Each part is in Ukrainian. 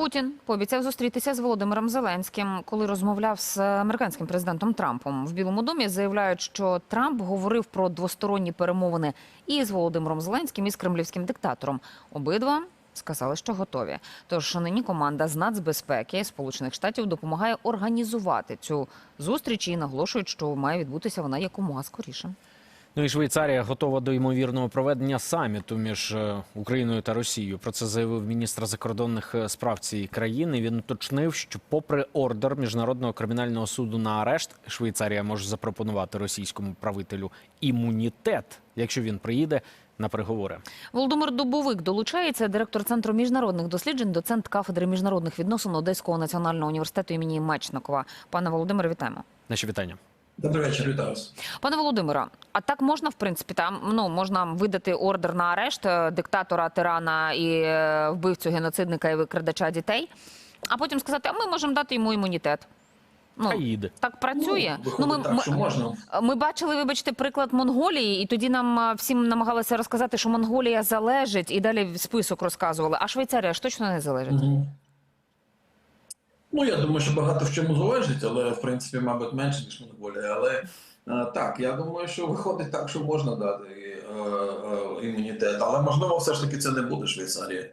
Путін пообіцяв зустрітися з Володимиром Зеленським, коли розмовляв з американським президентом Трампом. В Білому домі заявляють, що Трамп говорив про двосторонні перемовини і з Володимиром Зеленським, і з кремлівським диктатором. Обидва сказали, що готові. Тож нині команда з нацбезпеки Сполучених Штатів допомагає організувати цю зустріч і наголошують, що має відбутися вона якомога скоріше. Ну і Швейцарія готова до ймовірного проведення саміту між е, Україною та Росією. Про це заявив міністр закордонних е, справ цієї країни. Він уточнив, що, попри ордер міжнародного кримінального суду на арешт, Швейцарія може запропонувати російському правителю імунітет, якщо він приїде на переговори. Володимир Дубовик долучається, директор центру міжнародних досліджень, доцент кафедри міжнародних відносин Одеського національного університету імені Мечникова. Пане Володимире, вітаємо. Наші вітання. Добрий вечір, вітаю вас. Пане Володимире, а так можна, в принципі, там ну можна видати ордер на арешт е, диктатора, тирана і е, вбивцю геноцидника і викрадача дітей, а потім сказати, а ми можемо дати йому імунітет. Ну Хай їде. так працює. Ну, виходить так, що можна. Ми бачили, вибачте, приклад Монголії, і тоді нам всім намагалися розказати, що Монголія залежить, і далі список розказували. А Швейцарія ж точно не залежить. Мгм. Ну, я думаю, що багато в чому залежить, але в принципі, мабуть, менше, ніж Монголія. Але е, так, я думаю, що виходить так, що можна дати е, е, імунітет. Але можливо, все ж таки це не буде Швейцарія.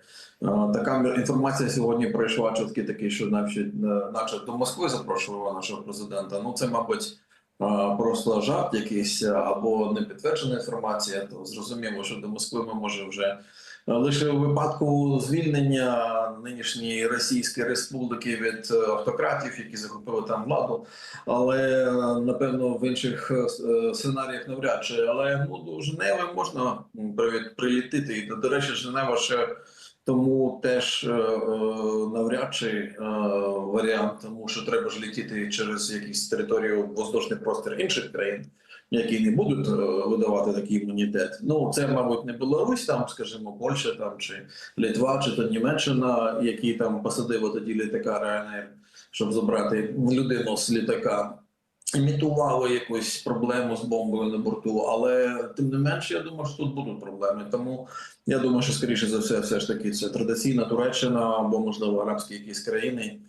Така інформація сьогодні пройшла чутки такі, що навіть, наче до Москви запрошувала нашого президента. Ну, це, мабуть. Просто жарт якийсь або не підтверджена інформація, то зрозуміло, що до Москви ми може вже Лише у випадку звільнення нинішньої Російської Республіки від е, автократів, які захопили там владу, але е, напевно в інших е, е, сценаріях навряд чи. Але ну до Женеви можна прилітити. І до речі, Женева ще тому теж е, е, навряд чи е, варіант, тому що треба ж літіти через якісь територію воздушний простір інших країн які не будуть е, видавати такий імунітет. Ну це, мабуть, не Білорусь, там, скажімо, Польща там чи Литва, чи то Німеччина, які там посадили тоді літака Ryanair, щоб забрати людину з літака. Імітували якусь проблему з бомбою на борту, але тим не менше, я думаю, що тут будуть проблеми. Тому я думаю, що скоріше за все, все ж таки, це традиційна Туреччина або можливо арабські якісь країни,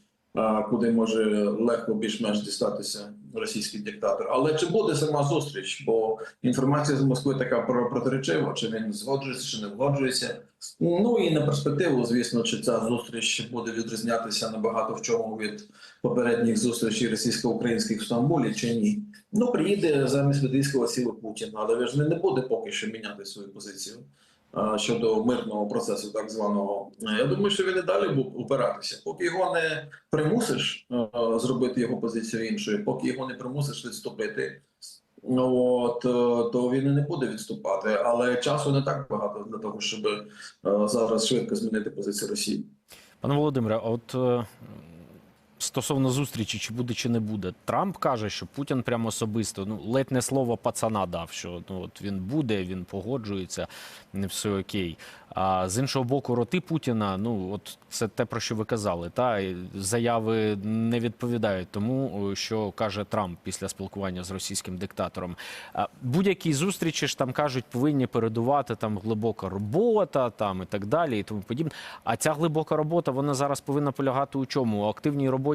куди може легко більш-менш дістатися російський диктатор. Але чи буде сама зустріч? Бо інформація з Москви така про- протиречива, чи він згоджується, чи не згоджується. Ну і на перспективу, звісно, чи ця зустріч буде відрізнятися набагато в чому від попередніх зустрічей російсько-українських в Стамбулі, чи ні. Ну приїде замість медійського сіли Путін, але ж не буде поки що міняти свою позицію. А, Щодо мирного процесу, так званого, я думаю, що він і далі буде упиратися. Поки його не примусиш е, зробити його позицію іншою, поки його не примусиш відступити, от е, то він і не буде відступати. Але часу не так багато для того, щоб е, зараз швидко змінити позицію Росії. Пане Володимире, от е, стосовно зустрічі, чи буде, чи не буде, Трамп каже, що Путін прямо особисто, ну ледь не слово пацана дав, що ну от він буде, він погоджується, не все окей. А з іншого боку, роти Путіна, ну от це те, про що ви казали. Та заяви не відповідають тому, що каже Трамп після спілкування з російським диктатором. Будь-які зустрічі ж там кажуть, повинні передувати там глибока робота, там і так далі, і тому подібне. А ця глибока робота вона зараз повинна полягати у чому? У активній роботі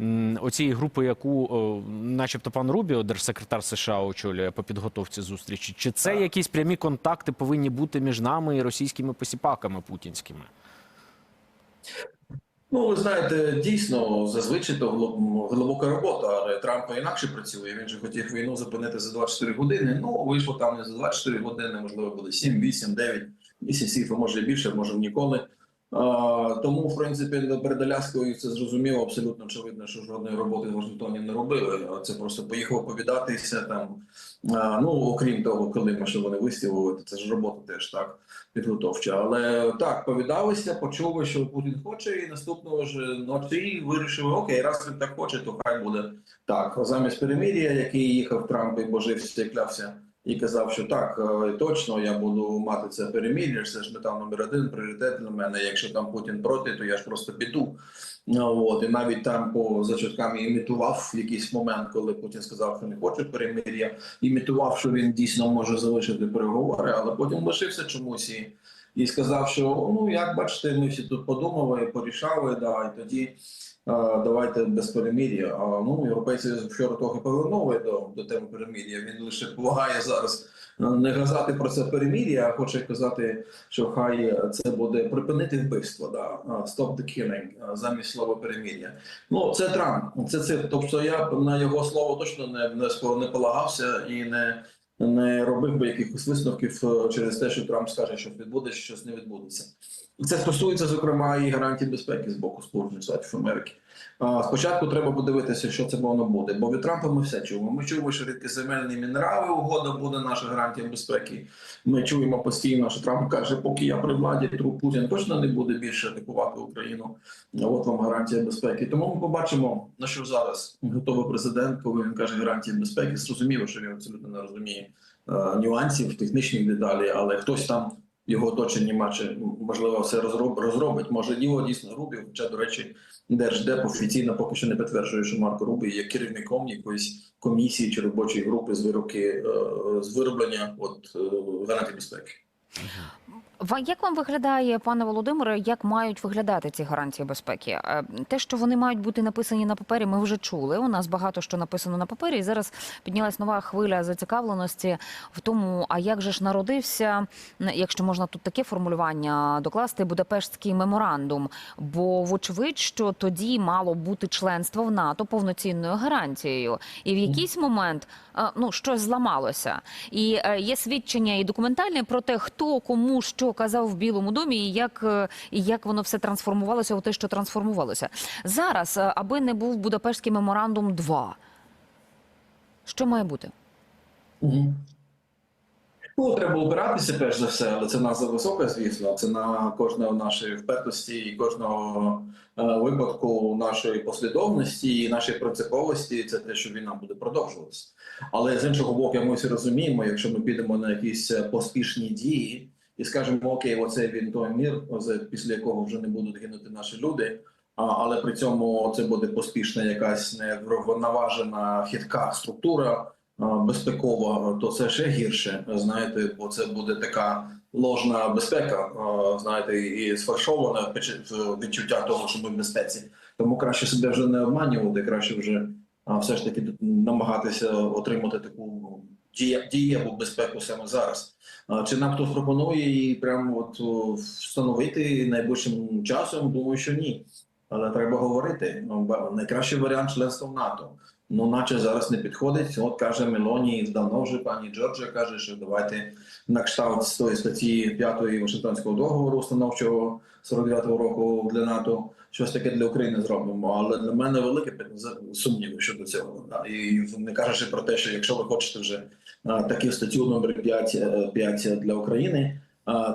м, оцієї групи, яку, начебто, пан Рубіо, держсекретар США, очолює по підготовці зустрічі. Чи це Так. якісь прямі контакти повинні бути між нами і російськими посіпаками путінськими? Ну, ви знаєте, дійсно, зазвичай то глибока робота, але Трампа інакше працює. Він же хотів війну зупинити за 24 години. Ну, вийшло там не за 24 години, можливо, буде 7, 8, 9 місяців, а може і більше, може ніколи. Тому, в принципі, перед Аляскою це зрозуміло, абсолютно очевидно, що жодної роботи в Вашингтоні не робили. Це просто поїхав повідатися там. Ну, окрім того, коли ми що вони вистілили, то це ж робота теж так підготовча. Але так, повідалися, почули, що Путін хоче, і наступного ж ночі вирішили: окей, раз він так хоче, то хай буде так. Замість перемир'я, який їхав Трамп і божився і клявся, і казав, що так, е, точно я буду мати це перемир'я. Це ж мета номер один, пріоритет для мене. Якщо там Путін проти, то я ж просто піду. От, і навіть там по зачаткам імітував якийсь момент, коли Путін сказав, що не хоче перемир'я, імітував, що він дійсно може залишити переговори, але потім лишився чомусь і і сказав, що ну як бачите, ми всі тут подумали, порішали, да, і тоді давайте без перемір'я. А ну європейці вчора трохи повернули до, до теми перемір'я. Він лише благає зараз е, не казати про це перемір'я, а хоче казати, що хай це буде припинити вбивство. Да, stop the killing, замість слова перемір'я. Ну це Трамп. Це це. Тобто я на його слово точно не не, не полагався і не. Не робив би якихось висновків е, через те, що Трамп скаже, що відбудеться, щось не відбудеться. І це стосується, зокрема, і гарантій безпеки з боку Сполучених Штатів Америки. Спочатку треба подивитися, що це воно буде, бо від Трампа ми все чуємо. Ми чуємо, що рідкоземельні мінерали угода буде наша гарантія безпеки. Ми чуємо постійно, що Трамп каже, поки я при владі, то Путін точно не буде більше атакувати Україну. От вам гарантія безпеки. Тому ми побачимо, на що зараз готовий президент, коли він каже гарантія безпеки. Зрозуміло, що він абсолютно не розуміє е, нюансів, технічних деталей, але хтось там його оточенні маче, можливо, все розроб, розробить. Може, діло дійсно Рубі, хоча, до речі, Держдеп офіційно поки що не підтверджує, що Марко Рубі є керівником якоїсь комісії чи робочої групи з вироки е, з вироблення от е, гарантій безпеки. Як вам виглядає, пане Володимире, як мають виглядати ці гарантії безпеки? Е, Те, що вони мають бути написані на папері, ми вже чули. У нас багато що написано на папері, і зараз піднялась нова хвиля зацікавленості в тому, а як же ж народився, якщо можна тут таке формулювання докласти, Будапештський меморандум. Бо вочевидь, що тоді мало бути членство в НАТО повноцінною гарантією, і в якийсь момент е, ну щось зламалося. І е, є свідчення і документальне про те, хто кому що казав в Білому домі, і як, е, і як воно все трансформувалося у те, що трансформувалося. Зараз, е, аби не був Будапештський меморандум 2, що має бути? Ну, треба опиратися перш за все, але це назва висока, звісно. Це на кожного нашої впертості і кожного е, випадку нашої послідовності і нашої принциповості. Це те, що війна буде продовжуватися. Але з іншого боку, ми всі розуміємо, якщо ми підемо на якісь е, поспішні дії і скажемо, окей, оце він той мір, оце, після якого вже не будуть гинути наші люди. А, але при цьому це буде поспішна якась неврівноважена хитка структура а, безпекова, то це ще гірше. Знаєте, бо це буде така ложна безпека, а, знаєте, і сфальшоване впечат- відчуття того, що ми в безпеці. Тому краще себе вже не обманювати, краще вже а, все ж таки намагатися отримати таку дієву безпеку саме зараз. Чи нам хтось пропонує її прямо от встановити найближчим часом? Думаю, що ні. Але треба говорити. Ну, найкращий варіант членства в НАТО. Ну, наче зараз не підходить. От каже Мелоні, давно вже пані Джорджа каже, що давайте на кшталт з тої статті 5 Вашингтонського договору установчого 49-го року для НАТО. Щось таке для України зробимо. Але для мене велике сумніви щодо цього. І не кажучи про те, що якщо ви хочете вже таку статтю номер 5, е, 5 для України,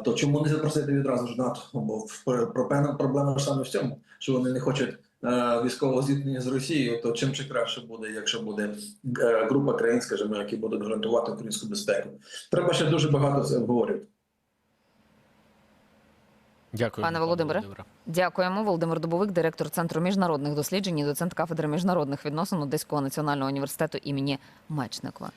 то чому не запросити відразу ж НАТО? Бо в- про- проблема ж саме в цьому, що вони не хочуть е, військового зіткнення з Росією, то чим ще краще буде, якщо буде е, група країн, скажімо, які будуть гарантувати українську безпеку. Треба ще дуже багато обговорювати. Дякую, Пане Володимире. Дякуємо. Володимир Дубовик, директор Центру міжнародних досліджень і доцент кафедри міжнародних відносин Одеського національного університету імені Мечникова.